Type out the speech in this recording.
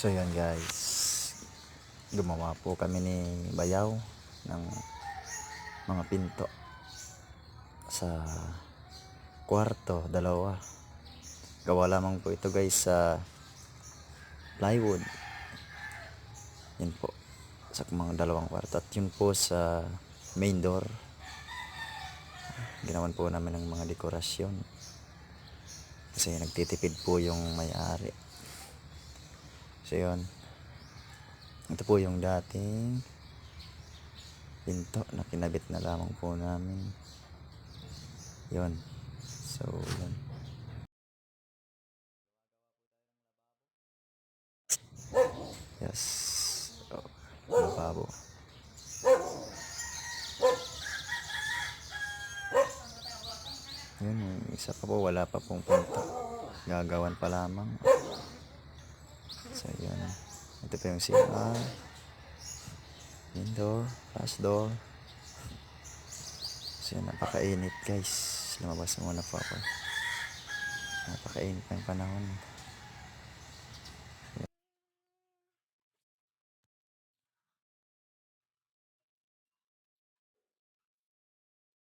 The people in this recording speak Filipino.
So yun guys, gumawa po kami ni Bayaw ng mga pinto sa kwarto, dalawa. Gawa lamang po ito guys sa plywood. Yun po, sa mga dalawang kwarto. At yun po sa main door. Ginawan po namin ng mga dekorasyon. Kasi nagtitipid po yung may-ari. So yun. Ito po yung dating pinto na kinabit na lamang po namin. Yun. So, yun. Yes. Oh, lababo. Yun, isa pa po, wala pa pong pinto. Gagawan pa lamang. So, yun. Ito pa yung CR. Main door, last door. So, yun, napakainit guys. Lumabas muna po ako. Napakainit ng panahon.